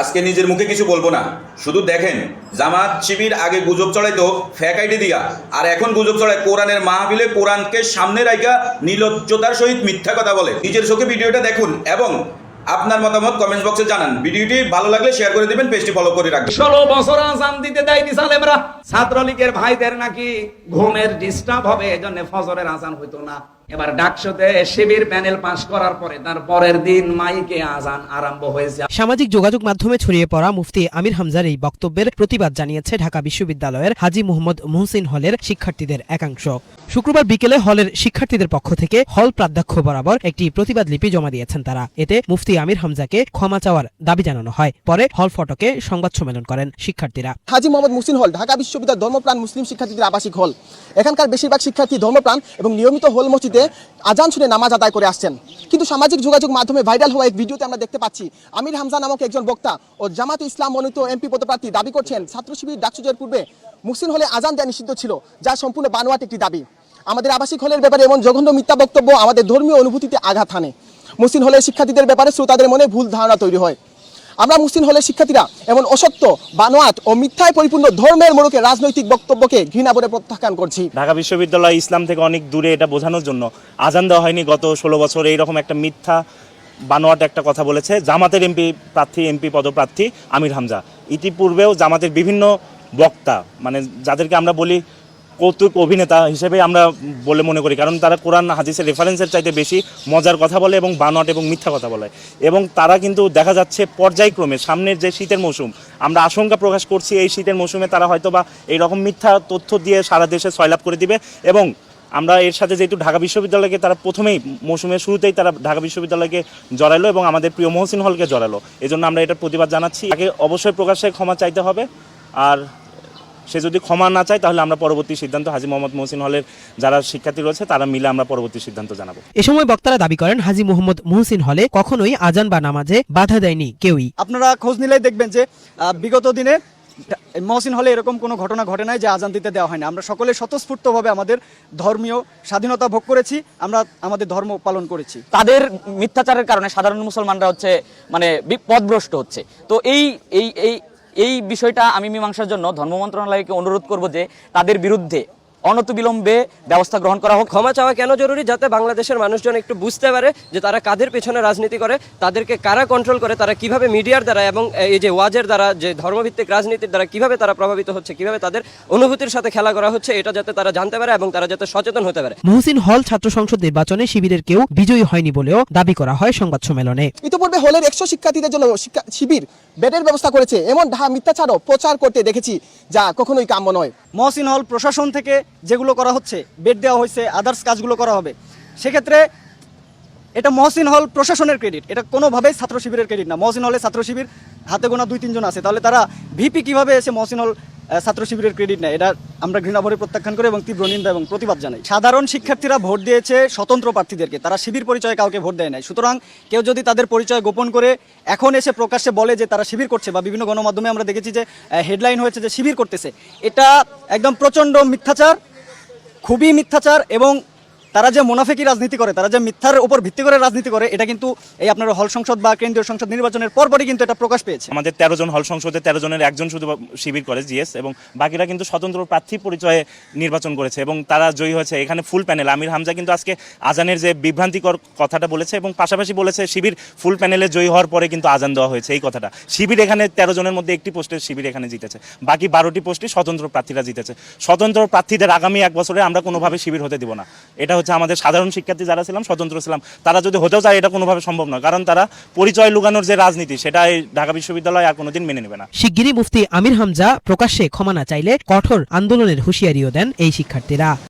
আজকে নিজের মুখে কিছু বলব না। শুধু দেখেন, জামাত শিবির আগে গুজব চড়াইতো ফ্যাক দিয়া। আর এখন গুজব চড়ায় কোরআনের মাহফিলে কোরআনকে সামনে রাইকা নির্লজ্জতার সহিত মিথ্যা কথা বলে। নিজের চোখে ভিডিওটা দেখুন এবং আপনার মতামত কমেন্ট বক্সে জানান। ভিডিওটি ভালো লাগলে শেয়ার করে দিবেন পেজটি ফলো করে রাখবেন। ষোলো বছর আজান দিতে দেয়নি সালেমরা ছাত্রলীগের ভাইদের নাকি ঘুমের ডিস্টার্ব হবে, এজন্য ফজরের আজান হইতো না। এবার ডাকসতে শিবির প্যানেল পাশ করার পরে তার পরের দিন মাইকে আজান আরম্ভ হয়েছে। সামাজিক যোগাযোগ মাধ্যমে ছড়িয়ে পড়া মুফতি আমির হামজার এই বক্তব্যের প্রতিবাদ জানিয়েছে ঢাকা বিশ্ববিদ্যালয়ের হাজী মোহাম্মদ মুহসিন হলের শিক্ষার্থীদের একাংশ। শুক্রবার বিকেলে হলের শিক্ষার্থীদের পক্ষ থেকে হল প্রাধ্যক্ষ বরাবর একটি প্রতিবাদ লিপি জমা দিয়েছেন তারা। এতে মুফতি আমির হামজাকে ক্ষমা চাওয়ার দাবি জানানো হয়। পরে হল ফটকে সংবাদ সম্মেলন করেন শিক্ষার্থীরা। হাজি মোহাম্মদ মুসিন হল ঢাকা বিশ্ববিদ্যালয় ধর্মপ্রাণ মুসলিম শিক্ষার্থীদের আবাসিক হল। এখানকার বেশিরভাগ শিক্ষার্থী ধর্মপ্রাণ এবং নিয়মিত হল মসজিদে আজান শুনে নামাজ আদায় করে আসছেন। কিন্তু সামাজিক যোগাযোগ মাধ্যমে ভাইরাল হওয়া এক ভিডিওতে আমরা দেখতে পাচ্ছি, আমির হামজা নামক একজন বক্তা ও জামাত ইসলাম মনোনীত এমপি পদপ্রার্থী দাবি করছেন, ছাত্র শিবির ডাকসুজের পূর্বে মুসলিম হলে আজান দেওয়া নিষিদ্ধ ছিল, যা সম্পূর্ণ বানোয়াট একটি দাবি। আমাদের আবাসিক হলের ব্যাপারে এমন জঘন্য মিথ্যা বক্তব্য আমাদের ধর্মীয় অনুভূতিতে আঘাত হানে। মুসলিম হলের শিক্ষার্থীদের ব্যাপারে শ্রোতাদের মনে ভুল ধারণা তৈরি হয়। আমরা মুসলিম হলে শিক্ষার্থীরা এমন অসত্য, বানোয়াট ও মিথ্যায় পরিপূর্ণ ধর্মের মোড়কে রাজনৈতিক বক্তব্যকে ঘৃণা করে প্রত্যাখ্যান করছি। ঢাকা বিশ্ববিদ্যালয় ইসলাম থেকে অনেক দূরে এটা বোঝানোর জন্য আজান দেওয়া হয়নি গত ষোলো বছর। এইরকম একটা মিথ্যা, বানোয়াট একটা কথা বলেছে জামাতের এমপি প্রার্থী, এমপি পদপ্রার্থী আমির হামজা। ইতিপূর্বেও জামাতের বিভিন্ন বক্তা মানে যাদেরকে আমরা বলি কৌতুক অভিনেতা হিসেবে আমরা বলে মনে করি। কারণ তারা কোরআন, হাদিসের রেফারেন্সের চাইতে বেশি মজার কথা বলে এবং বানট এবং মিথ্যা কথা বলে। এবং তারা কিন্তু দেখা যাচ্ছে পর্যায়ক্রমে সামনের যে শীতের মৌসুম, আমরা আশঙ্কা প্রকাশ করছি এই শীতের মৌসুমে তারা হয়তো বা এইরকম মিথ্যা তথ্য দিয়ে সারা দেশে সয়লাভ করে দিবে এবং আমরা এর সাথে যেহেতু ঢাকা বিশ্ববিদ্যালয়কে তারা প্রথমেই মৌসুমের শুরুতেই তারা ঢাকা বিশ্ববিদ্যালয়কে জড়ালো এবং আমাদের প্রিয় মহসিন হলকে জড়ালো। এজন্য আমরা এটার প্রতিবাদ জানাচ্ছি। তাকে অবশ্যই প্রকাশ্যে ক্ষমা চাইতে হবে। আর সে যদি ক্ষমা না চায় তাহলে আমরা পরবর্তী সিদ্ধান্ত হাজি মোহাম্মদ মহসিন হলের যারা শিক্ষার্থী রয়েছে তারা মিলে আমরা পরবর্তী সিদ্ধান্ত জানাব। এ সময় বক্তারা দাবি করেন হাজি মোহাম্মদ মুহসিন হলে কখনোই আজান বা নামাজে বাধা দেয়নি কেউই। আপনারা খোঁজ নিলেই দেখবেন যে আহ, বিগত দিনে মহসিন হলে এরকম কোনো ঘটনা ঘটে নাই যে আজান দিতে দেওয়া হয় না আমরা সকলে স্বতঃস্ফূর্তভাবে আমাদের ধর্মীয় স্বাধীনতা ভোগ করেছি আমরা আমাদের ধর্ম পালন করেছি। তাদের মিথ্যাচারের কারণে সাধারণ মুসলমানরা হচ্ছে মানে বি- পথভ্রষ্ট হচ্ছে। তো এই এই এই এই বিষয়টা আমি মীমাংসার জন্য ধর্ম মন্ত্রণালয়কে অনুরোধ করব যে তাদের বিরুদ্ধে অনতিবিলম্বে ব্যবস্থা গ্রহণ করা হোক। ক্ষমা চাওয়া কেন জরুরি? যাতে বাংলাদেশের মানুষজন একটু বুঝতে পারে যে তারা কাদের পেছনে রাজনীতি করে তাদেরকে কারা কন্ট্রোল করে তারা কীভাবে মিডিয়ার দ্বারা এবং এই যে ওয়াজের দ্বারা যে ধর্মভিত্তিক রাজনীতির দ্বারা কীভাবে তারা প্রভাবিত হচ্ছে কীভাবে তাদের অনুভূতির সাথে খেলা করা হচ্ছে এটা যাতে তারা জানতে পারে এবং তারা যাতে সচেতন হতে পারে। মুহসিন হল ছাত্র সংসদ নির্বাচনে শিবিরের কেউ বিজয়ী হয়নি বলেও দাবি করা হয় সংবাদ সম্মেলনে। ইতিপূর্বে হলের একশো শিক্ষার্থীদের জন্য শিক্ষা- শিবির বেডের ব্যবস্থা করেছে এমন ঢা মিথ্যাচারও প্রচার করতে দেখেছি যা কখনোই কাম্য নয়। মহসিন হল প্রশাসন থেকে যেগুলো করা হচ্ছে বেড দেওয়া হয়েছে আদার্স কাজগুলো করা হবে। সেক্ষেত্রে এটা মহসিন হল প্রশাসনের ক্রেডিট এটা কোনোভাবেই ছাত্র শিবিরের ক্রেডিট না। মহসিন হলে ছাত্র শিবির হাতে গোনা দুই তিনজন আছে। তাহলে তারা ভিপি কীভাবে এসে মহসিন হল ছাত্র শিবিরের ক্রেডিট নেয়। এটা আমরা ঘৃণা ভরে প্রত্যাখ্যান করি এবং তীব্র নিন্দা এবং প্রতিবাদ জানাই। সাধারণ শিক্ষার্থীরা ভোট দিয়েছে স্বতন্ত্র প্রার্থীদেরকে। তারা শিবির পরিচয়ে কাউকে ভোট দেয় নাই। সুতরাং কেউ যদি তাদের পরিচয় গোপন করে এখন এসে প্রকাশ্যে বলে যে তারা শিবির করছে বা বিভিন্ন গণমাধ্যমে আমরা দেখেছি যে হেডলাইন হয়েছে যে শিবির করতেছে। এটা একদম প্রচণ্ড মিথ্যাচার, খুবই মিথ্যাচার এবং তারা যে মোনাফেকি রাজনীতি করে, তারা যে মিথ্যার উপর ভিত্তি করে রাজনীতি করে, এটা কিন্তু এই আপনার হল সংসদ বা কেন্দ্রীয় সংসদ নির্বাচনের পরপরই কিন্তু এটা প্রকাশ পেয়েছে। আমাদের তেরো জন হল সংসদে তেরো জনের একজন শুধু শিবির করে, জিএস, এবং বাকিরা কিন্তু স্বতন্ত্র প্রার্থী পরিচয়ে নির্বাচন করেছে, এবং তারা জয়ী হয়েছে এখানে ফুল প্যানেল আমির হামজা কিন্তু আজকে আজানের যে বিভ্রান্তিকর কথাটা বলেছে, এবং পাশাপাশি বলেছে শিবির ফুল প্যানেলে জয়ী হওয়ার পরে কিন্তু আজান দেওয়া হয়েছে, এই কথাটা। শিবির এখানে তেরো জনের মধ্যে একটি পোস্টে শিবির এখানে জিতেছে। বাকি বারোটি পোস্টে স্বতন্ত্র প্রার্থীরা জিতেছে। স্বতন্ত্র প্রার্থীদের আগামী এক বছরে আমরা কোনোভাবে শিবির হতে দিব না। এটা হচ্ছে আমাদের সাধারণ শিক্ষার্থী যারা ছিলাম, স্বতন্ত্র ছিলাম, তারা যদি হতেও চায় এটা কোনোভাবে সম্ভব নয়, কারণ তারা পরিচয় লুকানোর যে রাজনীতি সেটা ঢাকা বিশ্ববিদ্যালয় আর কোনোদিন মেনে নেবে না। শিগগিরই মুফতি আমির হামজা প্রকাশ্যে ক্ষমা না চাইলে কঠোর আন্দোলনের হুঁশিয়ারিও দেন এই শিক্ষার্থীরা।